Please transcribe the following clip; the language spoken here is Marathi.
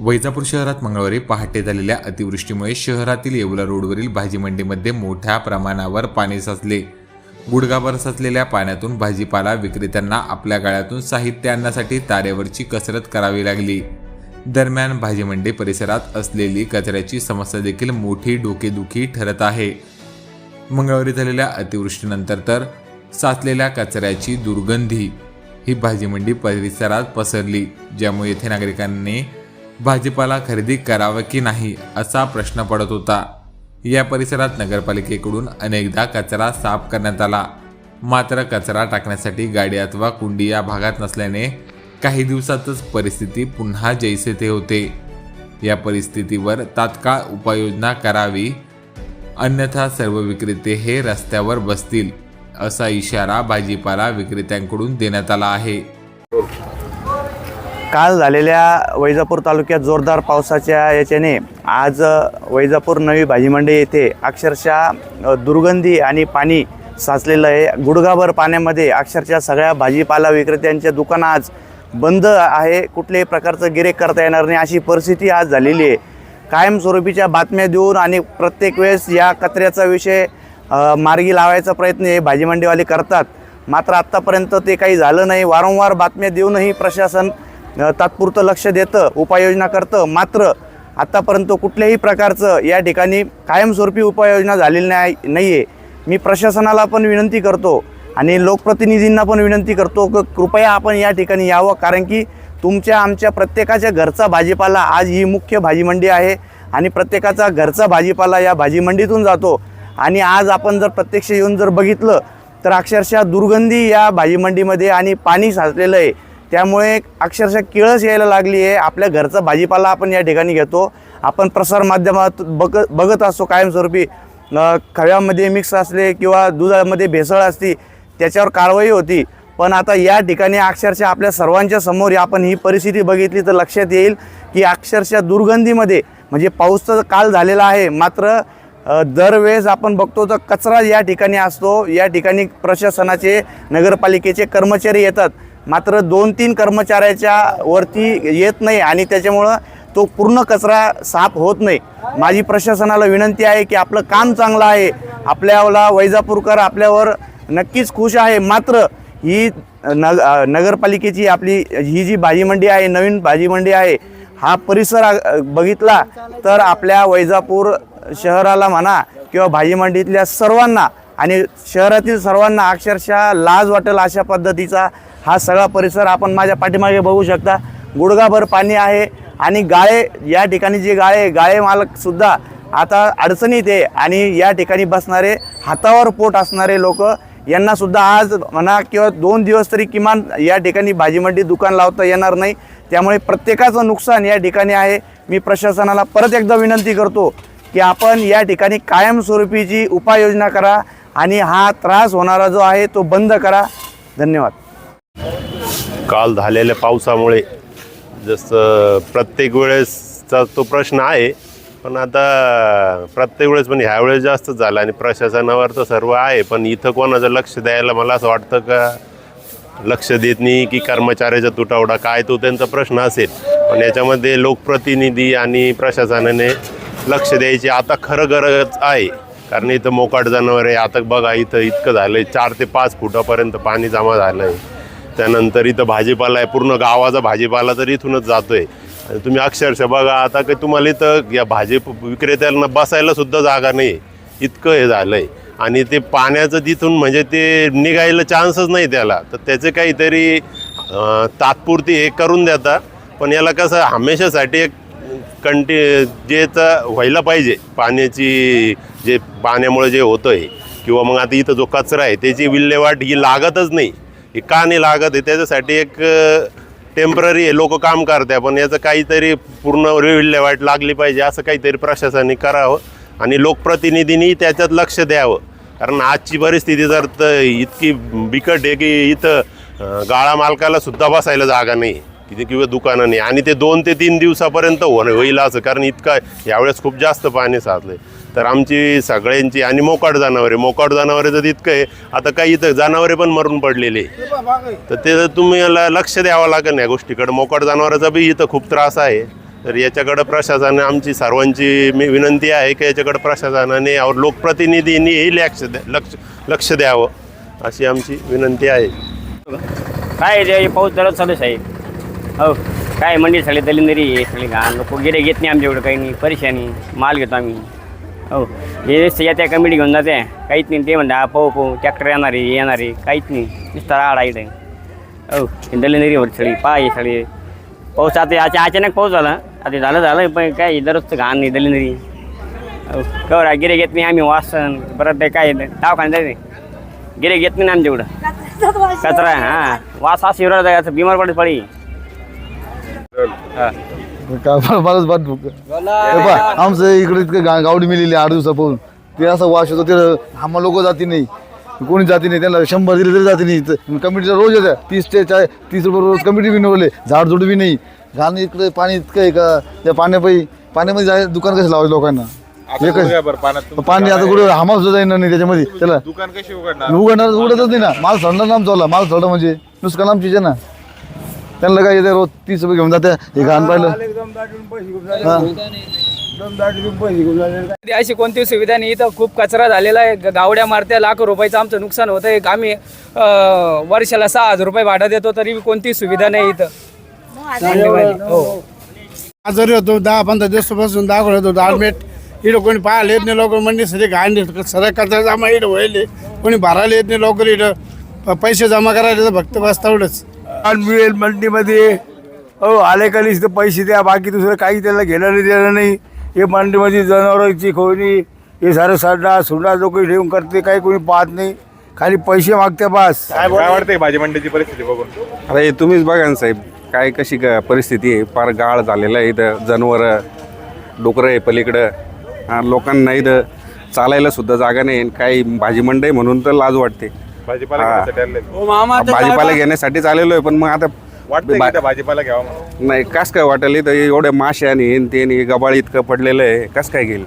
वैजापूर शहरात मंगळवारी पहाटे झालेल्या अतिवृष्टीमुळे शहरातील येवला रोडवरील भाजी मंडीमध्ये मोठ्या प्रमाणावर पाणी साचले. गुडघाभर साचलेल्या पाण्यातून भाजीपाला विक्रेत्यांना आपल्या गाळ्यातून साहित्य आणण्यासाठी तारेवरची कसरत करावी लागली. दरम्यान भाजी मंडी परिसरात असलेली कचऱ्याची समस्या देखील मोठी डोकेदुखी ठरत आहे. मंगळवारी झालेल्या अतिवृष्टीनंतर तर साचलेल्या कचऱ्याची दुर्गंधी ही भाजीमंडी परिसरात पसरली ज्यामुळे येथे नागरिकांनी भाजीपाला खरेदी करावा की नाही असा प्रश्न पडत होता. या परिसरात नगरपालिकेकडून अनेकदा कचरा साफ करण्यात आला. मात्र कचरा टाकण्यासाठी गाडी अथवा कुंडी या भागात नसल्याने काही दिवसातच परिस्थिती पुन्हा जैसे थे होते. या परिस्थितीवर तात्काळ उपाययोजना करावी अन्यथा सर्व विक्रेते हे रस्त्यावर बसतील असा इशारा भाजीपाला विक्रेत्यांकडून देण्यात आला आहे. काल झालेल्या वैजापूर तालुक्यात जोरदार पावसाच्या याच्याने आज वैजापूर नवी भाजीमंडी येथे अक्षरशः दुर्गंधी आणि पाणी साचलेलं आहे. गुडघाभर पाण्यामध्ये अक्षरशः सगळ्या भाजीपाला विक्रेत्यांच्या दुकानं आज बंद आहे. कुठल्याही प्रकारचं गिरेक करता येणार नाही. अशी परिस्थिती आज झालेली आहे. कायमस्वरूपीच्या बातम्या देऊन आणि प्रत्येक वेळेस या कचऱ्याचा विषय मार्गी लावायचा प्रयत्न हे भाजीमंडीवाले करतात. मात्र आत्तापर्यंत ते काही झालं नाही. वारंवार बातम्या देऊनही प्रशासन तात्पुरतं लक्ष देतं उपाययोजना करतं. मात्र आत्तापर्यंत कुठल्याही प्रकारचं या ठिकाणी कायमस्वरूपी उपाययोजना झालेली नाही नाही आहे मी प्रशासनाला पण विनंती करतो आणि लोकप्रतिनिधींना पण विनंती करतो की कृपया आपण या ठिकाणी यावं. कारण की तुमच्या आमच्या प्रत्येकाच्या घरचा भाजीपाला आज ही मुख्य भाजीमंडी आहे आणि प्रत्येकाचा घरचा भाजीपाला या भाजीमंडीतून जातो. आणि आज आपण जर प्रत्यक्ष येऊन जर बघितलं तर अक्षरशः दुर्गंधी या भाजीमंडीमध्ये आणि पाणी साचलेलं आहे. त्यामुळे अक्षरशः किळस यायला लागली आहे. आपल्या घरचा भाजीपाला आपण या ठिकाणी घेतो. आपण प्रसारमाध्यमात बघ बघत असतो कायमस्वरूपी. खव्यामध्ये मिक्स असले किंवा दुधामध्ये भेसळ असती त्याच्यावर कारवाई होती. पण आता या ठिकाणी अक्षरशः आपल्या सर्वांच्या समोर आपण ही परिस्थिती बघितली तर लक्षात येईल की अक्षरशः दुर्गंधीमध्ये म्हणजे पाऊस तर काल झालेला आहे. मात्र दरवेळेस आपण बघतो तर कचरा या ठिकाणी असतो. या ठिकाणी प्रशासनाचे नगरपालिकेचे कर्मचारी येतात. मात्र दोन तीन कर्मचाऱ्याच्या वरती येत नाही आणि त्याच्यामुळं तो पूर्ण कचरा साफ होत नाही. माझी प्रशासनाला विनंती आहे की आपलं काम चांगलं आहे. आपल्याला वैजापूरकर आपल्यावर नक्कीच खुश आहे. मात्र ही नग नगरपालिकेची आपली ही जी भाजीमंडी आहे नवीन भाजीमंडी आहे हा परिसर बघितला तर आपल्या वैजापूर शहराला म्हणा किंवा भाजीमंडीतल्या सर्वांना आणि शहरातील सर्वांना अक्षरशः लाज वाटेल अशा पद्धतीचा हा सगळा परिसर आपण माझ्या पाठीमागे बघू शकता. गुडघाभर पाणी आहे आणि गाळे या ठिकाणी जे गाळे गाळे मालकसुद्धा आता अडचणीत आहे आणि या ठिकाणी बसणारे हातावर पोट असणारे लोक यांनासुद्धा आज म्हणा किंवा दोन दिवस तरी किमान या ठिकाणी भाजीमंडी दुकान लावता येणार नाही. त्यामुळे प्रत्येकाचं नुकसान या ठिकाणी आहे. मी प्रशासनाला परत एकदा विनंती करतो की आपण या ठिकाणी कायमस्वरूपीची उपाययोजना करा आणि हा त्रास होणारा जो आहे तो बंद करा. धन्यवाद. काल झालेल्या पावसामुळे जसं प्रत्येक वेळेसचा तो प्रश्न आहे पण आता प्रत्येक वेळेस म्हणजे पण ह्यावेळेस जास्त झाला आणि प्रशासनावर तर सर्व आहे पण इथं कोणाचं लक्ष द्यायला मला असं वाटतं का? लक्ष देत नाही की कर्मचाऱ्याचा तुटवडा काय तो त्यांचा प्रश्न असेल. पण याच्यामध्ये लोकप्रतिनिधी आणि प्रशासनाने लक्ष द्यायची आता खरं गरज आहे. कारण इथं मोकाट जनावर आहे. आता बघा इथं इतकं झालं आहे चार ते पाच फुटापर्यंत पाणी जमा झालं आहे त्यानंतर इथं भाजीपाला आहे पूर्ण गावाचा भाजीपाला तर इथूनच जातोय. आणि तुम्ही अक्षरशः बघा आता काही तुम्हाला इथं या भाजी विक्रेत्यांना बसायलासुद्धा जागा नाही इतकं हे झालं आहे आणि ते पाण्याचं तिथून म्हणजे ते निघायला चान्सच नाही त्याला. तर त्याचे काहीतरी तात्पुरती हे करून देता. पण याला कसं हमेशासाठी एक कंटी जे तर व्हायला पाहिजे. पाण्याची जे पाण्यामुळे जे होतं आहे किंवा मग आता इथं जो कचरा आहे त्याची विल्हेवाट ही लागतच नाही. हे का नाही लागत आहे त्याच्यासाठी एक टेंपररी आहे. लोक काम करते पण याचं काहीतरी पूर्ण विल्हेवाट लागली पाहिजे असं काहीतरी प्रशासनाने करावं आणि लोकप्रतिनिधींनी त्याच्यात लक्ष द्यावं. कारण आजची परिस्थिती जर तर इतकी बिकट आहे की इथं गाळा मालकाला सुद्धा बसायला जागा नाही किती किंवा दुकानं नाही. आणि ते दोन ते तीन दिवसापर्यंत होणं होईल असं कारण इतका यावेळेस खूप जास्त पाणी साचलं तर आमची सगळ्यांची आणि मोकाट जनावरे मोकाट जनावरे तर इतकं आहे. आता काही इथं जनावरे पण मरून पडलेले तर ते तुम्ही याला लक्ष द्यावं लागेल या गोष्टीकडे. मोकाट जनावराचा बी इथं खूप त्रास आहे. तर याच्याकडं प्रशासनाने आमची सर्वांची मी विनंती आहे की याच्याकडं प्रशासनाने और लोकप्रतिनिधींनीही लक्ष द्या लक्ष लक्ष द्यावं अशी आमची विनंती आहे. काय रे पाऊस दररोज चालू आहे. साहेब हो काय मंडी सगळे दलिंदरी आहे सगळे घाण लोक गिरे घेत नाही आमच्याकडं काही नाही परेशानी माल घेतो आम्ही. हो. हे त्या कमिटी घेऊन जाते. काहीच नाही. ते म्हणता पाहू पाहू. ट्रॅक्टर येणार आहे येणार आहे. काहीच नाही. नुसता राड आहे हो. हे दलिंदरी होत सगळी पाय सगळे. पाऊस आता आता अचानक पाऊस झाला. आता झालं झालं. पण काय दररोजचं घाण नाही दलिंदरी हो. कवर गिरे घेत नाही आम्ही वासन परत ते काय दवाखान्यात जायचं गिरे घेत नाही ना एवढं कचरा हा. वास हा शिवराज आहे बिमार पडत पडी. काय फारच बाद भूक. हे पहा, आमचं इकडे इतकं गा गावडी मिळेली आठ दिवसापासून. ते असं वाश होतं ते आम्हा लोक जाती नाही. कोणी जाती नाही त्यांना शंभर दिले तरी जाती नाही. कमिटीला रोज येत्या तीस ते चाय तीस रुपये रोज कमिटी बी निवडले. झाडझुड बी नाही. घाण इकडे पाणी इतकं आहे का? त्या पाण्यापायी पाण्यामध्ये जाय दुकान कसं लावायचं लोकांना? पाणी आता कुठे हमाल सुद्धा येणार नाही त्याच्यामध्ये. त्याला दुकान कशी उघडणार? उघडणार उघडतच नाही ना. माल सोडणार ना आमचा माल सोडणं म्हणजे नुसकान आमचीच आहे ना. त्यांना काय येते रोज तीस रुपये घेऊन जाते. हे घाण पाहिलं. हा. अशी कोणती सुविधा नाही इथं खूप कचरा झालेला आहे. ग- गावड्या मारत्या लाखो रुपयाचं आमचं नुकसान होतं आहे आम्ही अं, वर्षाला सहा हजार रुपये भाडं देतो तरी बी कोणती सुविधा नाही इथं. हो. आजारी होतो दहा पंधरा दिवसापासून दाखवत होतो आडमेट इकडं कोणी पाहायला येत नाही लवकर. मंडी सगळे घाण सगळ्या कचरा जमा इकडं व्हायले. कोणी भरायला येत नाही लवकर इकडं प- पैसे जमा करायला तर फक्त बस तेवढंच. मिळेल मंडीमध्ये. हो आले का लिस्ट पैसे द्या बाकी दुसरं काही त्याला घेणं नाही देणं नाही. हे मंडीमध्ये जनावरांची खोनी हे सारं साडा सुंडा जो काही ठेवून करते काही कोणी पाहत नाही. खाली पैसे मागते बस. काय वाटतंय भाजी मंडईची परिस्थिती बघून? आता हे तुम्हीच बघा ना साहेब काय कशी ग- परिस्थिती आहे. फार गाळ झालेला आहे इथं. जनावरं डोकरं आहे पलीकडं. हा, लोकांना इथं चालायला सुद्धा जागा नाही आणि काही भाजी मंडई म्हणून तर लाज वाटते. भाजीपाला हा. घेण्यासाठी आलेले. भाजीपाला घेण्यासाठी आलेलो आहे पण मग आता इथं भाजीपाला घ्यावा म्हणून नाही कस काय वाटेल इथं एवढे मासे आणि हे न ते आणि गबाळ इतकं पडलेलं आहे कस काय घेईल